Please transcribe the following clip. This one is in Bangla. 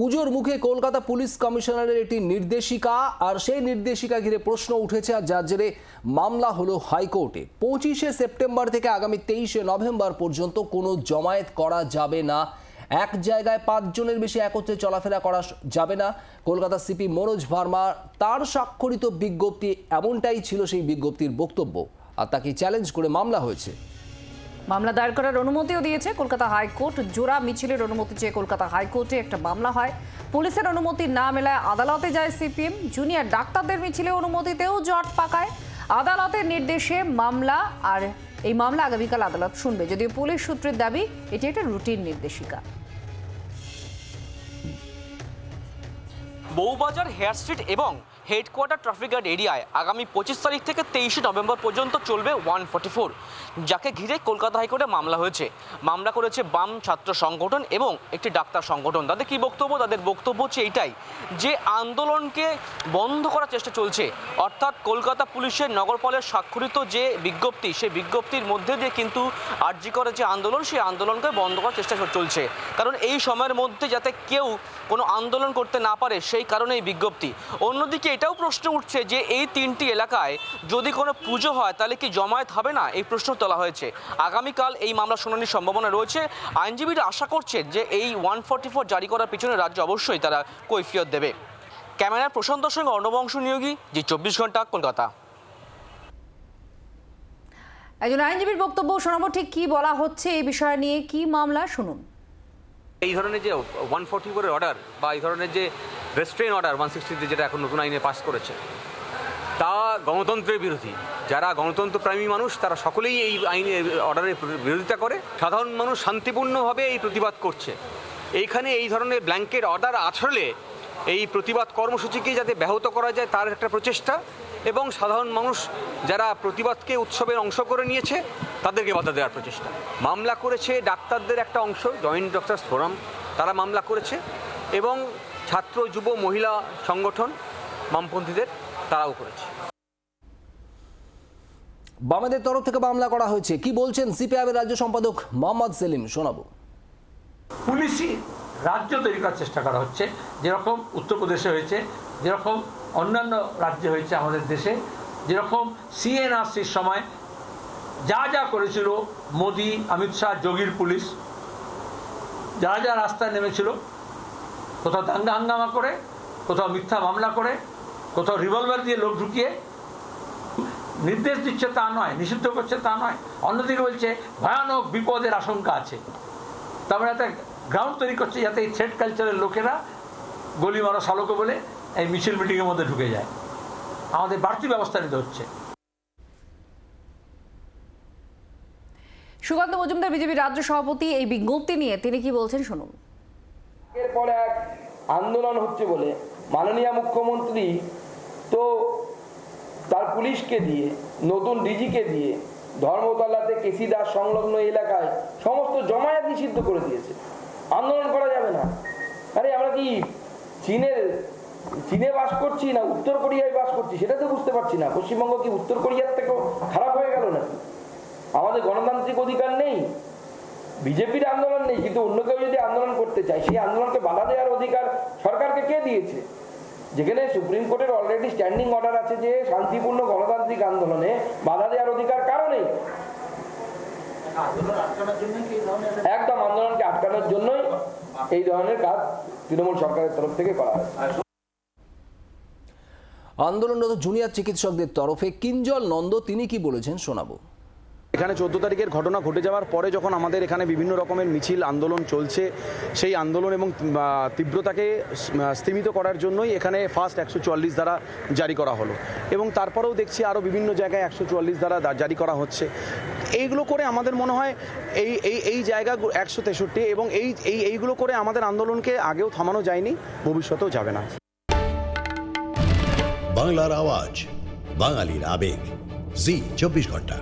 পুজোর মুখে কলকাতা পুলিশ কমিশনারের একটি নির্দেশিকা, আর সেই নির্দেশিকা ঘিরে প্রশ্ন উঠেছে আর যার জেরে মামলা হলো হাইকোর্টে। পঁচিশে সেপ্টেম্বর থেকে আগামী তেইশে নভেম্বর পর্যন্ত কোনো জমায়েত করা যাবে না। এক জায়গায় পাঁচজনের বেশি একত্রে চলাফেরা করা যাবে না। কলকাতা সিপি মনোজ ভার্মা, তার স্বাক্ষরিত বিজ্ঞপ্তি এমনটাই ছিল সেই বিজ্ঞপ্তির বক্তব্য। আর তাকে চ্যালেঞ্জ করে মামলা হয়েছে? মামলা দায়ের করার অনুমতিও দিয়েছে। কলকাতা হাইকোর্ট জোড়া মিছিলের অনুমতি চেয়ে কলকাতা হাইকোর্টে একটা মামলা হয়। পুলিশের অনুমতি না মেলায় আদালতে যায় সিপিএম। জুনিয়র ডাক্তারদের মিছিলে অনুমতিতেও জট পাকায়। আদালতের নির্দেশে মামলা আর এই মামলা আগামীকাল আদালত শুনবে। যদিও পুলিশ সূত্রের দাবি, এটি একটা রুটিন নির্দেশিকা। বউবাজার হেয়ার স্ট্রিট এবং হেডকোয়ার্টার ট্রাফিক গার্ড এরিয়ায় আগামী পঁচিশ তারিখ থেকে তেইশে নভেম্বর পর্যন্ত চলবে ওয়ান ফর্টি ফোর, যাকে ঘিরে কলকাতা হাইকোর্টে মামলা হয়েছে। মামলা করেছে বাম ছাত্র সংগঠন এবং একটি ডাক্তার সংগঠন। তাদের কি বক্তব্য? তাদের বক্তব্য হচ্ছে এইটাই যে আন্দোলনকে বন্ধ করার চেষ্টা চলছে। অর্থাৎ কলকাতা পুলিশের নগরপালের স্বাক্ষরিত যে বিজ্ঞপ্তি, সেই বিজ্ঞপ্তির মধ্যে দিয়ে কিন্তু আর্জি করে যে আন্দোলন, সেই আন্দোলনকে বন্ধ করার চেষ্টা চলছে। কারণ এই সময়ের মধ্যে যাতে কেউ কোনো আন্দোলন করতে না পারে, সেই কারণে এই বিজ্ঞপ্তি। অন্যদিকে এটাও প্রশ্ন উঠছে যে এই তিনটি এলাকায় যদি কোনো পুজো হয় তাহলে কি জমায়েত হবে না? এই প্রশ্ন তোলা হয়েছে। আগামীকাল এই মামলা শুনানির সম্ভাবনা রয়েছে। আইনজীবীরা আশা করছেন যে এই ওয়ান ফোর্টি ফোর জারি করার পিছনে রাজ্য অবশ্যই তারা কৈফিয়ত দেবে। ক্যামেরার প্রশান্তর সঙ্গে অর্ণবংশ নিয়োগী যে চব্বিশ ঘণ্টা কলকাতা। একজন আইনজীবীর বক্তব্য শোনাবো ঠিক কি বলা হচ্ছে এই বিষয় নিয়ে? কি মামলা? শুনুন। এই ধরনের যে ওয়ান ফোর্টি ফোরের অর্ডার বা এই ধরনের যে রেস্ট্রেন অর্ডার ওয়ান সিক্সটিতে যেটা এখন নতুন আইনে পাস করেছে। তা গণতন্ত্রের বিরোধী। যারা গণতন্ত্রপ্রেমী মানুষ, তারা সকলেই এই আইনের অর্ডারের বিরোধিতা করে। সাধারণ মানুষ শান্তিপূর্ণভাবে এই প্রতিবাদ করছে। এইখানে এই ধরনের ব্ল্যাঙ্কেট অর্ডার আসলে এই প্রতিবাদ কর্মসূচিকে যাতে ব্যাহত করা যায় তার একটা প্রচেষ্টা। এবং সাধারণ মানুষ যারা প্রতিবাদকে উৎসবের অংশ করে নিয়েছে, তাদেরকে বাধা দেওয়ার প্রচেষ্টা। মামলা করেছে ডাক্তারদের একটা অংশ, জয়েন্ট ডক্টরস ফোরাম, তারা মামলা করেছে। এবং ছাত্র যুব মহিলা সংগঠন বামপন্থীদের তারাও করেছে। বামেদের তরফ থেকে মামলা করা হয়েছে। কি বলছেন সিপিআইএমের রাজ্য সম্পাদক মোহাম্মদ সেলিম? শোনাবো। পুলিশই রাজ্য তৈরি করার চেষ্টা করা হচ্ছে। যেরকম উত্তরপ্রদেশে হয়েছে যেরকম অন্যান্য রাজ্যে হয়েছে আমাদের দেশে যেরকম সিএনআরসির সময় যা যা করেছিল মোদি অমিত শাহ যোগীর পুলিশ যা যা রাস্তায় নেমেছিল কোথাও দাঙ্গা হাঙ্গামা করে, কোথাও মিথ্যা মামলা করে, কোথাও রিভলভার দিয়ে লোক ঢুকিয়ে, নির্দেশ দিচ্ছে তা নয়, নিষিদ্ধ করছে তা নয়। অন্যদিকে বলছে, ভয়ানক বিপদের আশঙ্কা আছে। তারপরে একটা গ্রাউন্ড তৈরি করছে যাতে এই থ্রেড কালচারের লোকেরা গলি মারা শালকে বলে এই মিছিল মিটিংয়ের মধ্যে ঢুকে যায়। আমাদের বাড়তি ব্যবস্থা নিতে হচ্ছে। সুকান্ত মজুমদার বিজেপি রাজ্য সভাপতি, এই বিজ্ঞপ্তি নিয়ে তিনি কি বলছেন শুনুন। এর পরে এক আন্দোলন হচ্ছে বলে মাননীয় মুখ্যমন্ত্রী তো তার পুলিশকে দিয়ে, নতুন ডিজিকে দিয়ে, ধর্মতলাতে কেসি দাস সংলগ্ন এলাকায় সমস্ত জমায়েত নিষিদ্ধ করে দিয়েছে। আন্দোলন করা যাবে না। আরে আমরা কি চীনের, চীনে বাস করছি না উত্তর কোরিয়ায় বাস করছি? সেটা তো বুঝতে পারছি না। পশ্চিমবঙ্গ কি উত্তর কোরিয়ার থেকেও খারাপ হয়ে গেল নাকি? আমাদের গণতান্ত্রিক অধিকার নেই। বিজেপির আন্দোলন নেই, কিন্তু অন্য কেউ যদি আন্দোলন করতে চায়, সেই আন্দোলনকে বাধা দেওয়ার অধিকার সরকারকে কে দিয়েছে? যেখানে সুপ্রিম কোর্টের অলরেডি স্ট্যান্ডিং অর্ডার আছে যে শান্তিপূর্ণ গণতান্ত্রিক আন্দোলনে বাধা দেওয়ার অধিকার কারণেই একদম আন্দোলনকে আটকানোর জন্যই এই ধরনের কাজ তৃণমূল সরকারের তরফ থেকে করা হয় আন্দোলনরত জুনিয়র চিকিৎসকদের তরফে কিঞ্জল নন্দ, তিনি কি বলেছেন শোনাবো। এখানে চোদ্দ তারিখের ঘটনা ঘটে যাওয়ার পরে যখন আমাদের এখানে বিভিন্ন রকমের মিছিল আন্দোলন চলছে, সেই আন্দোলন এবং তীব্রতাকে স্তীমিত করার জন্যই এখানে ফার্স্ট একশো চুয়াল্লিশ দ্বারা জারি করা হলো। এবং তারপরেও দেখছি আরও বিভিন্ন জায়গায় একশো চুয়াল্লিশ দ্বারা জারি করা হচ্ছে। এইগুলো করে আমাদের মনে হয় এই এই এই জায়গা একশো তেষট্টি এবং এই এই, এইগুলো করে আমাদের আন্দোলনকে আগেও থামানো যায়নি, ভবিষ্যতেও যাবে না। বাংলার আওয়াজ, বাঙালির আবেগ। জি, চব্বিশ ঘণ্টা।